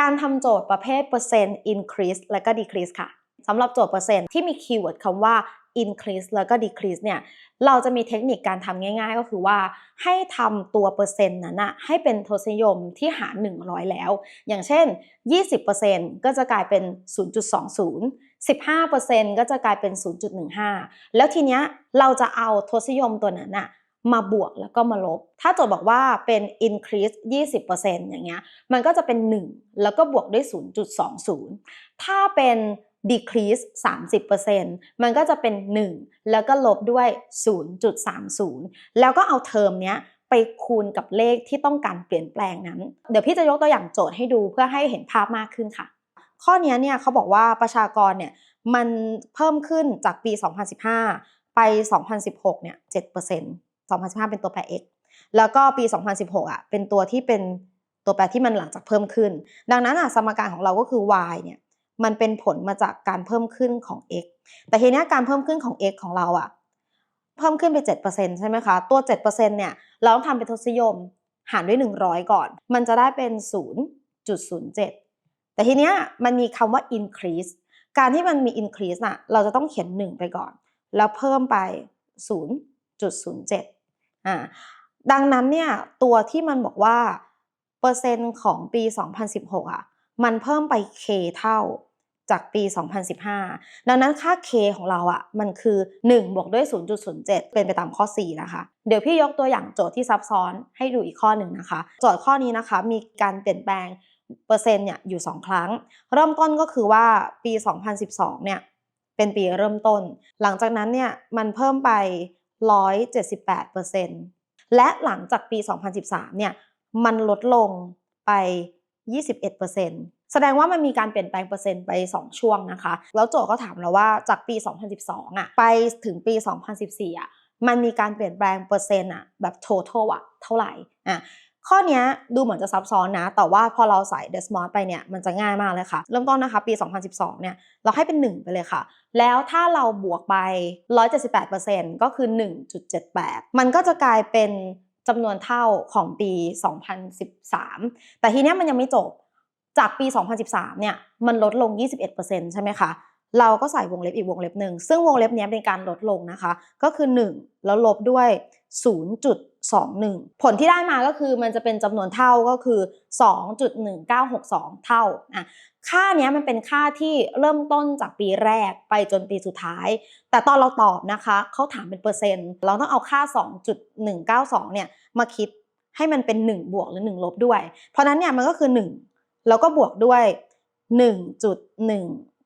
การทำโจทย์ประเภทเปอร์เซ็นต์ increase และก็ decrease ค่ะสำหรับโจทย์เปอร์เซ็นต์ที่มีคีย์เวิร์ดคำว่า increase แล้วก็ decrease เนี่ย เราจะมีเทคนิคการทำง่ายๆ ก็คือว่าให้ทำตัวเปอร์เซ็นต์นั้นนะให้เป็นทศนิยมที่หาร 100 แล้ว อย่างเช่น 20%ก็จะกลายเป็น 0.20 15%ก็จะกลายเป็น 0.15 แล้วทีเนี้ยเราจะเอาทศนิยมตัวนั้นอะ มาบวกแล้วก็มาลบ ถ้าโจทย์บอกว่าเป็น increase 20%อย่างเงี้ย มันก็จะเป็น 1 แล้วก็บวกด้วย 0.20 ถ้าเป็น decrease 30%มันก็จะเป็น 1 แล้วก็ลบด้วย 0.30 แล้วก็เอาเทอมเนี้ยไปคูณกับเลขที่ต้องการเปลี่ยนแปลงนั้น เดี๋ยวพี่จะยกตัวอย่างโจทย์ให้ดูเพื่อให้เห็นภาพมากขึ้นค่ะ ข้อนี้เนี่ยเขาบอกว่าประชากรเนี่ยมันเพิ่มขึ้นจากปี 2015 ไป 2016 เนี่ย 7% 2015 เป็นตัวแปร x แล้วก็ปี 2016อะเป็นตัวที่เป็นตัวแปรที่มันหลังจากเพิ่มขึ้น ดังนั้นอะสมการของเราก็คือ y เนี่ยมันเป็นผลมาจากการเพิ่มขึ้นของ x แต่ทีเนี้ยการเพิ่มขึ้นของ x ของเราอะเพิ่มขึ้นไป 7%ใช่ไหมคะ ตัว 7%เนี่ยเราต้องทำเป็นทศนิยมหารด้วย 100 ก่อน มันจะได้เป็น 0.07 แต่ทีเนี้ยมันมีคำว่า increase การที่มันมี increase น่ะเราจะต้องเขียน 1 ไปก่อน แล้วเพิ่มไป 0.07 อ่าดังนั้นเนี่ยตัวที่มันบอกว่าเปอร์เซ็นต์ของปี 2016อะมันเพิ่มไป k เท่าจากปี 2015 ดังนั้นค่า k ของเราอะ มันคือ 1 บวกด้วย 0.07 เป็นไปตามข้อ 4 นะคะ เดี๋ยวพี่ยกตัวอย่างโจทย์ที่ซับซ้อนให้ดูอีกข้อหนึ่งนะคะ โจทย์ข้อนี้นะคะ มีการเปลี่ยนแปลงเปอร์เซ็นต์เนี่ยอยู่ 2 ครั้ง เริ่มต้นก็คือว่าปี 2012 เนี่ย เป็นปีเริ่มต้น หลังจากนั้นเนี่ย มันเพิ่มไป 178%และหลังจากปี 2013 เนี่ย มันลดลงไป 21%แสดงว่ามันมีการเปลี่ยนแปลงเปอร์เซ็นต์ไป 2 ช่วงนะคะ แล้วโจก็ถามเราว่าจากปี 2012 อะ ไปถึงปี 2014 อะ มันมีการเปลี่ยนแปลงเปอร์เซ็นต์อะแบบ total อะ เท่าไหร่ อะ ข้อนี้ดูเหมือนจะซับซ้อนนะ แต่ว่าพอเราใส่ Desmos ไปเนี่ย มันจะง่ายมากเลยค่ะ เริ่มต้นนะคะปี 2012 เนี่ย เราให้เป็น 1 ไปเลยค่ะ แล้วถ้าเราบวกไป 178%ก็คือ 1.78 มันก็จะกลายเป็นจำนวนเท่าของปี 2013 แต่ทีเนี้ยมันยังไม่จบ จากปี 2013 เนี่ย มันลดลง 21%ใช่ไหมคะเราก็ใส่วงเล็บอีกวงเล็บหนึ่ง ซึ่งวงเล็บเนี้ยเป็นการลดลงนะคะ ก็คือ 1 แล้วลบด้วย 0. 0.21 ผลที่ได้มาก็คือมันจะเป็นจำนวนเท่าก็คือ 2.1962 เท่าอะค่าเนี้ยมันเป็นค่าที่เริ่มต้นจากปีแรกไปจนปีสุดท้าย แต่ตอนเราตอบนะคะเขาถามเป็นเปอร์เซ็นต์ เราต้องเอาค่า 2.192 เนี่ยมาคิดให้มันเป็น 1 บวกหรือ 1 ลบด้วย เพราะนั้นเนี่ยมันก็คือ 1 แล้วก็บวกด้วย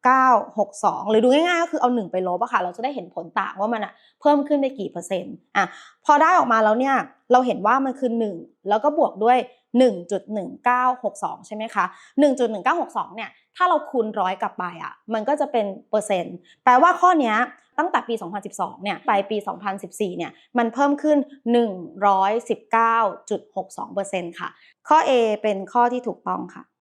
962 หรือดูง่ายๆก็คือเอา 1 ไปลบอะค่ะ เราจะได้เห็นผลต่างว่ามันอะเพิ่มขึ้นไปกี่เปอร์เซ็นต์อะพอได้ออกมาแล้วเนี่ยเราเห็นว่ามันคือ 1 แล้วก็บวกด้วย 1.1962 ใช่ไหมคะ 1.1962 เนี่ย ถ้าเราคูณร้อยกลับไปอะมันก็จะเป็นเปอร์เซ็นต์ แปลว่าข้อนี้ตั้งแต่ปี 2012 เนี่ย ไปปี 2014 เนี่ย มันเพิ่มขึ้น 119.62%ค่ะ ข้อ A เป็นข้อที่ถูกต้องค่ะ